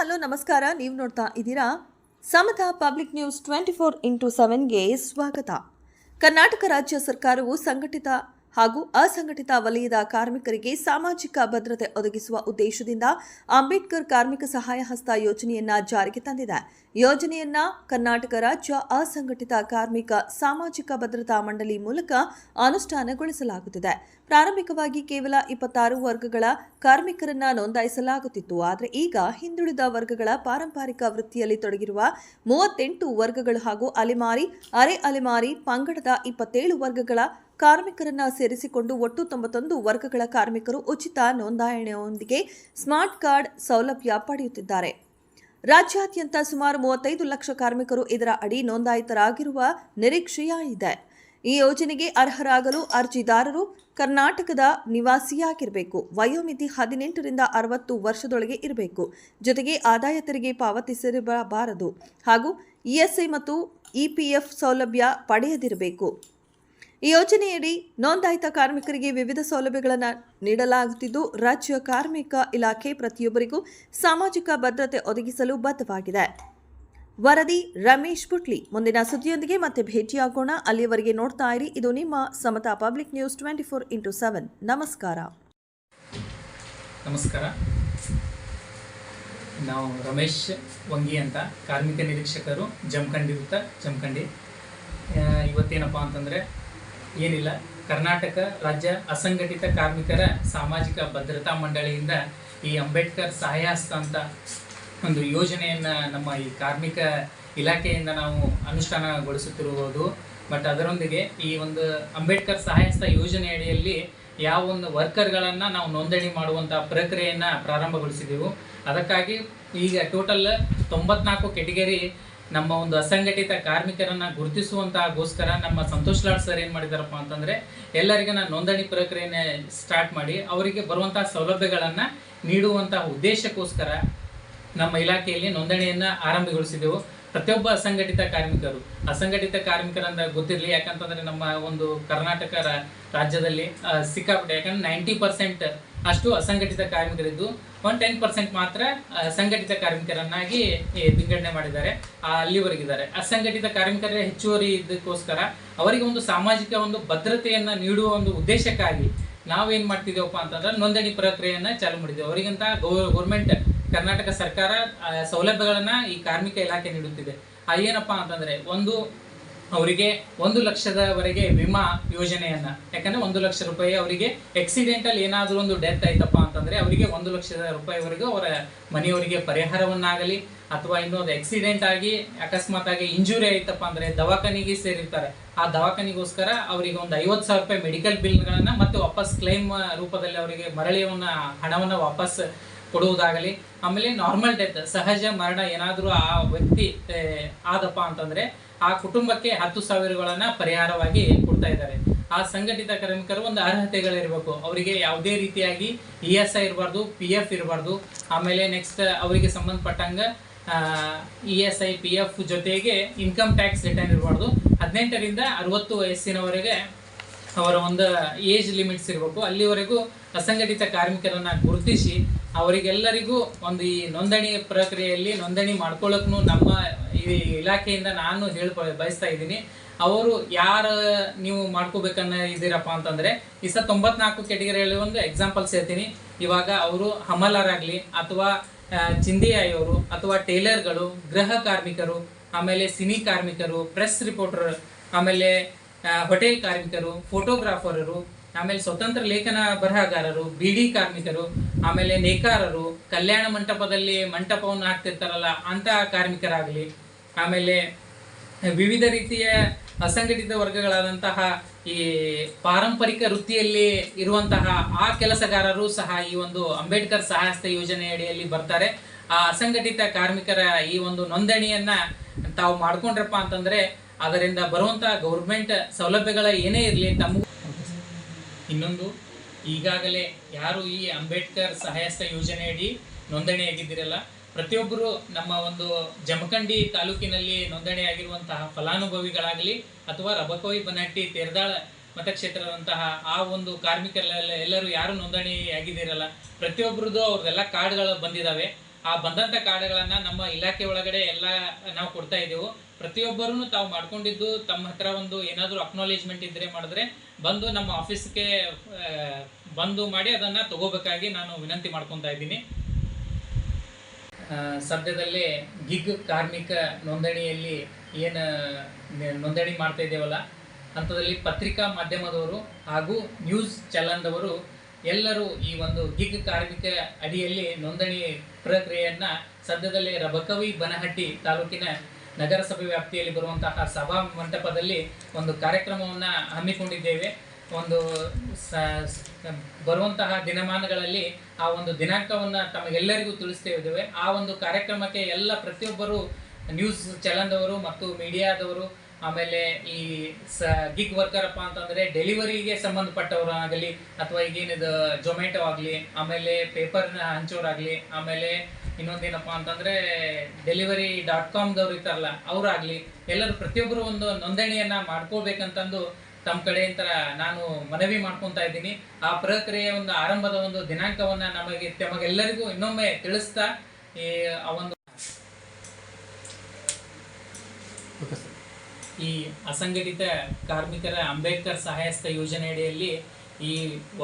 Hello, ನಮಸ್ಕಾರ. ನೀವು ನೋಡ್ತಾ ಇದ್ದೀರಾ Samata public news twenty four into ಸೆವೆನ್ಗೆ ಸ್ವಾಗತ. ಕರ್ನಾಟಕ ರಾಜ್ಯ ಸರ್ಕಾರವು ಸಂಘಟಿತ ಹಾಗೂ ಅಸಂಘಟಿತ ವಲಯದ ಕಾರ್ಮಿಕರಿಗೆ ಸಾಮಾಜಿಕ ಭದ್ರತೆ ಒದಗಿಸುವ ಉದ್ದೇಶದಿಂದ ಅಂಬೇಡ್ಕರ್ ಕಾರ್ಮಿಕ ಸಹಾಯ ಹಸ್ತ ಯೋಜನೆಯನ್ನ ಜಾರಿಗೆ ತಂದಿದೆ. ಯೋಜನೆಯನ್ನ ಕರ್ನಾಟಕ ರಾಜ್ಯ ಅಸಂಘಟಿತ ಕಾರ್ಮಿಕ ಸಾಮಾಜಿಕ ಭದ್ರತಾ ಮಂಡಳಿ ಮೂಲಕ ಅನುಷ್ಠಾನಗೊಳಿಸಲಾಗುತ್ತಿದೆ. ಪ್ರಾರಂಭಿಕವಾಗಿ ಕೇವಲ ಇಪ್ಪತ್ತಾರು ವರ್ಗಗಳ ಕಾರ್ಮಿಕರನ್ನ ನೋಂದಾಯಿಸಲಾಗುತ್ತಿತ್ತು. ಆದರೆ ಈಗ ಹಿಂದುಳಿದ ವರ್ಗಗಳ ಪಾರಂಪರಿಕ ವೃತ್ತಿಯಲ್ಲಿ ತೊಡಗಿರುವ ಮೂವತ್ತೆಂಟು ವರ್ಗಗಳು ಹಾಗೂ ಅಲೆಮಾರಿ, ಅರೆ ಅಲೆಮಾರಿ ಪಂಗಡದ ಇಪ್ಪತ್ತೇಳು ವರ್ಗಗಳ ಕಾರ್ಮಿಕರನ್ನ ಸೇರಿಸಿಕೊಂಡು ಒಟ್ಟು ತೊಂಬತ್ತೊಂದು ವರ್ಗಗಳ ಕಾರ್ಮಿಕರು ಉಚಿತ ನೋಂದಾಯಣೆಯೊಂದಿಗೆ ಸ್ಮಾರ್ಟ್ ಕಾರ್ಡ್ ಸೌಲಭ್ಯ ಪಡೆಯುತ್ತಿದ್ದಾರೆ. ರಾಜ್ಯಾದ್ಯಂತ ಸುಮಾರು ಮೂವತ್ತೈದು ಲಕ್ಷ ಕಾರ್ಮಿಕರು ಇದರ ಅಡಿ ನೋಂದಾಯಿತರಾಗಿರುವ ನಿರೀಕ್ಷೆಯ ಇದೆ. ಈ ಯೋಜನೆಗೆ ಅರ್ಹರಾಗಲು ಅರ್ಜಿದಾರರು ಕರ್ನಾಟಕದ ನಿವಾಸಿಯಾಗಿರಬೇಕು. ವಯೋಮಿತಿ ಹದಿನೆಂಟರಿಂದ ಅರವತ್ತು ವರ್ಷದೊಳಗೆ ಇರಬೇಕು. ಜೊತೆಗೆ ಆದಾಯ ತೆರಿಗೆ ಪಾವತಿಸಿರಬಾರದು. ಹಾಗೂ ಇಎಸ್ಐ ಮತ್ತು ಇಪಿಎಫ್ ಸೌಲಭ್ಯ ಪಡೆಯದಿರಬೇಕು. ಈ ಯೋಜನೆಯಡಿ ನೋಂದಾಯಿತ ಕಾರ್ಮಿಕರಿಗೆ ವಿವಿಧ ಸೌಲಭ್ಯಗಳನ್ನು ನೀಡಲಾಗುತ್ತಿದ್ದು, ರಾಜ್ಯ ಕಾರ್ಮಿಕ ಇಲಾಖೆ ಪ್ರತಿಯೊಬ್ಬರಿಗೂ ಸಾಮಾಜಿಕ ಭದ್ರತೆ ಒದಗಿಸಲು ಬದ್ಧವಾಗಿದೆ. ವರದಿ ರಮೇಶ್ ಪುಟ್ಲಿ. ಮುಂದಿನ ಸುದ್ದಿಯೊಂದಿಗೆ ಮತ್ತೆ ಭೇಟಿಯಾಗೋಣ. ಅಲ್ಲಿಯವರೆಗೆ ನೋಡ್ತಾ ಇರಿ. ಇದು ನಿಮ್ಮ Samata public news twenty four into seven. ನಮಸ್ಕಾರ. ನಮಸ್ಕಾರ. ನಾವು ರಮೇಶ್ ವಂಗಿ ಅಂತ, ಕಾರ್ಮಿಕ ನಿರೀಕ್ಷಕರು ಜಮಖಂಡಿ ವೃತ್ತ ಜಮಖಂಡಿ. ಇವತ್ತೇನಪ್ಪ ಅಂತಂದರೆ ಏನಿಲ್ಲ. ಕರ್ನಾಟಕ ರಾಜ್ಯ ಅಸಂಘಟಿತ ಕಾರ್ಮಿಕರ ಸಾಮಾಜಿಕ ಭದ್ರತಾ ಮಂಡಳಿಯಿಂದ ಈ ಅಂಬೇಡ್ಕರ್ ಸಹಾಯಹಸ್ತ ಅಂತ ಒಂದು ಯೋಜನೆಯನ್ನು ನಮ್ಮ ಈ ಕಾರ್ಮಿಕ ಇಲಾಖೆಯಿಂದ ನಾವು ಅನುಷ್ಠಾನಗೊಳಿಸುತ್ತಿರುವುದು. ಬಟ್ ಅದರೊಂದಿಗೆ ಈ ಒಂದು ಅಂಬೇಡ್ಕರ್ ಸಹಾಯಹಸ್ತ ಯೋಜನೆ ಅಡಿಯಲ್ಲಿ ಯಾವ ಒಂದು ವರ್ಕರ್ಗಳನ್ನು ನಾವು ನೋಂದಣಿ ಮಾಡುವಂಥ ಪ್ರಕ್ರಿಯೆಯನ್ನು ಪ್ರಾರಂಭಗೊಳಿಸಿದೆವು. ಅದಕ್ಕಾಗಿ ಈಗ ಟೋಟಲ್ ತೊಂಬತ್ನಾಲ್ಕು ಕೆಟಗರಿ ನಮ್ಮ ಒಂದು ಅಸಂಘಟಿತ ಕಾರ್ಮಿಕರನ್ನ ಗುರುತಿಸುವಂತಗೋಸ್ಕರ ನಮ್ಮ ಸಂತೋಷ್ ಲಾಡ್ ಸರ್ ಏನು ಮಾಡಿದಾರಪ್ಪ ಅಂತಂದ್ರೆ, ಎಲ್ಲರಿಗೂ ನಾನು ನೋಂದಣಿ ಪ್ರಕ್ರಿಯೆನೇ ಸ್ಟಾರ್ಟ್ ಮಾಡಿ, ಅವರಿಗೆ ಬರುವಂತಹ ಸೌಲಭ್ಯಗಳನ್ನು ನೀಡುವಂತಹ ಉದ್ದೇಶಕ್ಕೋಸ್ಕರ ನಮ್ಮ ಇಲಾಖೆಯಲ್ಲಿ ನೋಂದಣಿಯನ್ನು ಆರಂಭಗೊಳಿಸಿದೆವು. ಪ್ರತಿಯೊಬ್ಬ ಅಸಂಘಟಿತ ಕಾರ್ಮಿಕರು, ಅಸಂಘಟಿತ ಕಾರ್ಮಿಕರಂದ ಗೊತ್ತಿರಲಿ, ಯಾಕಂತಂದ್ರೆ ನಮ್ಮ ಒಂದು ಕರ್ನಾಟಕ ರಾಜ್ಯದಲ್ಲಿ ಸಿಕ್ಕಾಪಟ್ಟೆ, ಯಾಕಂದ್ರೆ ನೈಂಟಿ ಪರ್ಸೆಂಟ್ ಅಷ್ಟು ಅಸಂಘಟಿತ ಕಾರ್ಮಿಕರಿದ್ದು ಒನ್ ಟೆನ್ ಪರ್ಸೆಂಟ್ ಮಾತ್ರ ಸಂಘಟಿತ ಕಾರ್ಮಿಕರನ್ನಾಗಿ ವಿಂಗಡಣೆ ಮಾಡಿದ್ದಾರೆ ಅಲ್ಲಿವರೆಗಿದ್ದಾರೆ ಅಸಂಘಟಿತ ಕಾರ್ಮಿಕರೇ ಹೆಚ್ಚುವರಿ ಇದಕ್ಕೋಸ್ಕರ ಅವರಿಗೆ ಒಂದು ಸಾಮಾಜಿಕ ಒಂದು ಭದ್ರತೆಯನ್ನು ನೀಡುವ ಒಂದು ಉದ್ದೇಶಕ್ಕಾಗಿ ನಾವೇನು ಮಾಡ್ತಿದ್ದೇವಪ್ಪ ಅಂತಂದ್ರೆ ನೋಂದಣಿ ಪ್ರಕ್ರಿಯೆಯನ್ನು ಚಾಲು ಮಾಡಿದ್ದೇವೆ. ಅವರಿಗಿಂತ ಗೌರ್ಮೆಂಟ್, ಕರ್ನಾಟಕ ಸರ್ಕಾರ ಸೌಲಭ್ಯಗಳನ್ನು ಈ ಕಾರ್ಮಿಕ ಇಲಾಖೆ ನೀಡುತ್ತಿದೆ. ಏನಪ್ಪಾ ಅಂತಂದ್ರೆ ಒಂದು ಅವರಿಗೆ ಒಂದು ಲಕ್ಷದವರೆಗೆ ವಿಮಾ ಯೋಜನೆಯನ್ನ. ಯಾಕಂದ್ರೆ ಒಂದು ಲಕ್ಷ ರೂಪಾಯಿ ಅವರಿಗೆ ಆಕ್ಸಿಡೆಂಟಲ್ ಏನಾದರೂ ಒಂದು ಡೆತ್ ಆಯ್ತಪ್ಪ ಅಂತಂದ್ರೆ ಅವರಿಗೆ ಒಂದು ಲಕ್ಷದ ರೂಪಾಯಿವರೆಗೂ ಅವರ ಮನೆಯವರಿಗೆ ಪರಿಹಾರವನ್ನಾಗಲಿ, ಅಥವಾ ಇನ್ನೊಂದು ಆಕ್ಸಿಡೆಂಟ್ ಆಗಿ, ಅಕಸ್ಮಾತ್ ಆಗಿ ಇಂಜುರಿ ಆಯ್ತಪ್ಪ ಅಂದ್ರೆ ದವಾಖಾನಿಗೆ ಸೇರಿರ್ತಾರೆ. ಆ ದವಾಖಾನಿಗೋಸ್ಕರ ಅವರಿಗೆ ಒಂದು ಐವತ್ತು ಸಾವಿರ ರೂಪಾಯಿ ಮೆಡಿಕಲ್ ಬಿಲ್ಗಳನ್ನ ಮತ್ತೆ ವಾಪಸ್ ಕ್ಲೈಮ್ ರೂಪದಲ್ಲಿ ಅವರಿಗೆ ಮರಳಿಯವನ್ನ ಹಣವನ್ನ ವಾಪಸ್ ಕೊಡುವುದಾಗಲಿ. ಆಮೇಲೆ ನಾರ್ಮಲ್ ಡೆತ್ ಸಹಜ ಮರಣ ಏನಾದರೂ ಆ ವ್ಯಕ್ತಿ ಆದಪ್ಪ ಅಂತಂದರೆ ಆ ಕುಟುಂಬಕ್ಕೆ ಹತ್ತು ಸಾವಿರಗಳನ್ನು ಪರಿಹಾರವಾಗಿ ಕೊಡ್ತಾ ಇದ್ದಾರೆ. ಆ ಸಂಘಟಿತ ಕಾರ್ಮಿಕರು ಒಂದು ಅರ್ಹತೆಗಳಿರಬೇಕು. ಅವರಿಗೆ ಯಾವುದೇ ರೀತಿಯಾಗಿ ಇ ಎಸ್ ಐ ಇರಬಾರ್ದು, ಪಿ ಎಫ್ ಇರಬಾರ್ದು. ಆಮೇಲೆ ನೆಕ್ಸ್ಟ್ ಅವರಿಗೆ ಸಂಬಂಧಪಟ್ಟಂಗೆ E S I, P F ಜೊತೆಗೆ ಇನ್ಕಮ್ ಟ್ಯಾಕ್ಸ್ ರಿಟರ್ನ್ ಇರಬಾರ್ದು. ಹದಿನೆಂಟರಿಂದ ಅರವತ್ತು ವಯಸ್ಸಿನವರೆಗೆ ಅವರ ಒಂದು ಏಜ್ ಲಿಮಿಟ್ಸ್ ಇರಬೇಕು. ಅಲ್ಲಿವರೆಗೂ ಅಸಂಘಟಿತ ಕಾರ್ಮಿಕರನ್ನ ಗುರುತಿಸಿ ಅವರಿಗೆಲ್ಲರಿಗೂ ಒಂದು ಈ ನೋಂದಣಿ ಪ್ರಕ್ರಿಯೆಯಲ್ಲಿ ನೋಂದಣಿ ಮಾಡ್ಕೊಳ್ಳೋಕ್ಕೂ ನಮ್ಮ ಈ ಇಲಾಖೆಯಿಂದ ನಾನು ಹೇಳ್ಕೊ ಬಯಸ್ತಾ ಇದ್ದೀನಿ. ಅವರು ಯಾರು ನೀವು ಮಾಡ್ಕೋಬೇಕನ್ನ ಇದ್ದೀರಪ್ಪ ಅಂತಂದ್ರೆ, ಈ ಸಹ ತೊಂಬತ್ನಾಲ್ಕು ಕೆಟಗರಿಯಲ್ಲಿ ಒಂದು ಎಕ್ಸಾಂಪಲ್ಸ್ ಹೇಳ್ತೀನಿ. ಇವಾಗ ಅವರು ಹಮಲರಾಗಲಿ ಅಥವಾ ಚಿಂದಿಯಾಯಿಯವರು ಅಥವಾ ಟೇಲರ್ಗಳು, ಗೃಹ ಕಾರ್ಮಿಕರು, ಆಮೇಲೆ ಸಿನಿ ಕಾರ್ಮಿಕರು ಪ್ರೆಸ್ ರಿಪೋರ್ಟರ್ ಆಮೇಲೆ ಹೋಟೆಲ್ ಕಾರ್ಮಿಕರು ಫೋಟೋಗ್ರಾಫರರು ಆಮೇಲೆ ಸ್ವತಂತ್ರ ಲೇಖನ ಬರಹಗಾರರು ಬಿಡಿ ಕಾರ್ಮಿಕರು, ಆಮೇಲೆ ನೇಕಾರರು, ಕಲ್ಯಾಣ ಮಂಟಪದಲ್ಲಿ ಮಂಟಪವನ್ನು ಹಾಕ್ತಿರ್ತಾರಲ್ಲ ಅಂತ ಕಾರ್ಮಿಕರಾಗಲಿ, ಆಮೇಲೆ ವಿವಿಧ ರೀತಿಯ ಅಸಂಘಟಿತ ವರ್ಗಗಳಾದಂತಹ ಈ ಪಾರಂಪರಿಕ ವೃತ್ತಿಯಲ್ಲಿ ಇರುವಂತಹ ಆ ಕೆಲಸಗಾರರು ಸಹ ಈ ಒಂದು ಅಂಬೇಡ್ಕರ್ ಸಹಾಯಸ್ತ ಯೋಜನೆ ಅಡಿಯಲ್ಲಿ ಬರ್ತಾರೆ. ಆ ಅಸಂಘಟಿತ ಕಾರ್ಮಿಕರ ಈ ಒಂದು ನೋಂದಣಿಯನ್ನ ತಾವು ಮಾಡ್ಕೊಂಡ್ರಪ್ಪ ಅಂತಂದ್ರೆ ಅದರಿಂದ ಬರುವಂತಹ ಗೌರ್ಮೆಂಟ್ ಸೌಲಭ್ಯಗಳ ಏನೇ ಇರಲಿ ತಮ್ಮ ಇನ್ನೊಂದು, ಈಗಾಗಲೇ ಯಾರು ಈ ಅಂಬೇಡ್ಕರ್ ಸಹಾಯಸ್ತ ಯೋಜನೆಯಡಿ ನೋಂದಣಿಯಾಗಿದ್ದೀರಲ್ಲ, ಪ್ರತಿಯೊಬ್ಬರು ನಮ್ಮ ಒಂದು ಜಮಖಂಡಿ ತಾಲೂಕಿನಲ್ಲಿ ನೋಂದಣಿಯಾಗಿರುವಂತಹ ಫಲಾನುಭವಿಗಳಾಗಲಿ ಅಥವಾ ರಬಕೋಯಿ ಬನಟ್ಟಿ ತೇರ್ದಾಳ ಮತಕ್ಷೇತ್ರದಂತಹ ಆ ಒಂದು ಕಾರ್ಮಿಕರೆಲ್ಲ ಎಲ್ಲರೂ ಯಾರು ನೋಂದಣಿಯಾಗಿದ್ದೀರಲ್ಲ, ಪ್ರತಿಯೊಬ್ಬರದ್ದು ಅವ್ರದ್ದೆಲ್ಲ ಕಾರ್ಡ್ಗಳು ಬಂದಿದ್ದಾವೆ ಆ ಬಂದಂಥ ಕಾರ್ಡ್ಗಳನ್ನು ನಮ್ಮ ಇಲಾಖೆ ಒಳಗಡೆ ಎಲ್ಲ ನಾವು ಕೊಡ್ತಾ ಇದ್ದೆವು. ಪ್ರತಿಯೊಬ್ಬರೂ ತಾವು ಮಾಡ್ಕೊಂಡಿದ್ದು ತಮ್ಮ ಹತ್ರ ಒಂದು ಏನಾದರೂ ಅಕ್ನಾಲೇಜ್ಮೆಂಟ್ ಇದ್ದರೆ ಮಾಡಿದ್ರೆ ಬಂದು ನಮ್ಮ ಆಫೀಸ್ಗೆ ಬಂದು ಮಾಡಿ ಅದನ್ನು ತಗೋಬೇಕಾಗಿ ನಾನು ವಿನಂತಿ ಮಾಡ್ಕೊತಾ ಇದ್ದೀನಿ. ಸದ್ಯದಲ್ಲಿ ಸದ್ಯದಲ್ಲೇ ಗಿಗ್ ಕಾರ್ಮಿಕ ನೋಂದಣಿಯಲ್ಲಿ ಏನು ನೋಂದಣಿ ಮಾಡ್ತಾ ಇದ್ದೇವಲ್ಲ ಅಂಥದ್ರಲ್ಲಿ ಪತ್ರಿಕಾ ಮಾಧ್ಯಮದವರು ಹಾಗೂ ನ್ಯೂಸ್ ಚಾನಲ್ದವರು ಎಲ್ಲರೂ ಈ ಒಂದು ಗಿಗ್ ಕಾರ್ಮಿಕ ಅಡಿಯಲ್ಲಿ ನೋಂದಣಿ ಪ್ರಕ್ರಿಯೆಯನ್ನು ಸದ್ಯದಲ್ಲಿ ರಬಕವಿ ಬನಹಟ್ಟಿ ತಾಲೂಕಿನ ನಗರಸಭೆ ವ್ಯಾಪ್ತಿಯಲ್ಲಿ ಬರುವಂತಹ ಸಭಾ ಮಂಟಪದಲ್ಲಿ ಒಂದು ಕಾರ್ಯಕ್ರಮವನ್ನು ಹಮ್ಮಿಕೊಂಡಿದ್ದೇವೆ. ಒಂದು ಸ ಬರುವಂತಹ ದಿನಮಾನಗಳಲ್ಲಿ ಆ ಒಂದು ದಿನಾಂಕವನ್ನು ತಮಗೆಲ್ಲರಿಗೂ ತಿಳಿಸ್ತಾ ಇದ್ದೇವೆ. ಆ ಒಂದು ಕಾರ್ಯಕ್ರಮಕ್ಕೆ ಎಲ್ಲ ಪ್ರತಿಯೊಬ್ಬರು ನ್ಯೂಸ್ ಚಾನಲ್ದವರು ಮತ್ತು ಮೀಡಿಯಾದವರು ಆಮೇಲೆ ಈ ಸ ಗಿಗ್ ವರ್ಕರಪ್ಪ ಅಂತಂದರೆ ಡೆಲಿವರಿಗೆ ಸಂಬಂಧಪಟ್ಟವರಾಗಲಿ ಅಥವಾ ಈಗೇನಿದು ಜೊಮ್ಯಾಟೊ ಆಗಲಿ, ಆಮೇಲೆ ಪೇಪರ್ನ ಹಂಚೋರಾಗಲಿ, ಆಮೇಲೆ ಇನ್ನೊಂದೇನಪ್ಪ ಅಂತಂದರೆ ಡೆಲಿವರಿ ಡಾಟ್ ಕಾಮ್ದವ್ರು ಇರ್ತಾರಲ್ಲ ಅವರಾಗಲಿ, ಎಲ್ಲರೂ ಪ್ರತಿಯೊಬ್ಬರು ಒಂದು ನೋಂದಣಿಯನ್ನ ಮಾಡ್ಕೋಬೇಕಂತಂದು ತಮ್ಮ ಕಡೆಯಿಂದ ನಾನು ಮನವಿ ಮಾಡ್ಕೊತಾ ಇದ್ದೀನಿ. ಆ ಪ್ರಕ್ರಿಯೆಯ ಒಂದು ಆರಂಭದ ಒಂದು ದಿನಾಂಕವನ್ನು ನಮಗೆ ತಮಗೆಲ್ಲರಿಗೂ ಇನ್ನೊಮ್ಮೆ ತಿಳಿಸ್ತಾ ಈ ಆ ಒಂದು ಈ ಅಸಂಘಟಿತ ಕಾರ್ಮಿಕರ ಅಂಬೇಡ್ಕರ್ ಸಹಾಯಸ್ಥ ಯೋಜನೆ ಅಡಿಯಲ್ಲಿ ಈ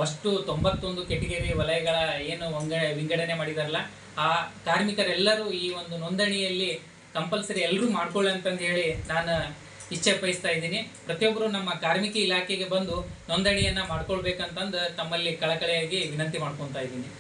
ಅಷ್ಟು ತೊಂಬತ್ತೊಂದು ಕೆಟಗರಿ ವಲಯಗಳ ಏನು ವಂಗ ವಿಂಗಡಣೆ ಮಾಡಿದಾರಲ್ಲ, ಆ ಕಾರ್ಮಿಕರೆಲ್ಲರೂ ಈ ಒಂದು ನೋಂದಣಿಯಲ್ಲಿ ಕಂಪಲ್ಸರಿ ಎಲ್ಲರೂ ಮಾಡ್ಕೊಳ್ಳಿ ಅಂತಂದು ಹೇಳಿ ನಾನು ಇಚ್ಛೆ ಬಯಸ್ತಾ ಇದ್ದೀನಿ. ಪ್ರತಿಯೊಬ್ಬರು ನಮ್ಮ ಕಾರ್ಮಿಕ ಇಲಾಖೆಗೆ ಬಂದು ನೋಂದಣಿಯನ್ನು ಮಾಡ್ಕೊಳ್ಬೇಕಂತಂದು ತಮ್ಮಲ್ಲಿ ಕಳಕಳಿಯಾಗಿ ವಿನಂತಿ ಮಾಡ್ಕೊತಾ ಇದ್ದೀನಿ.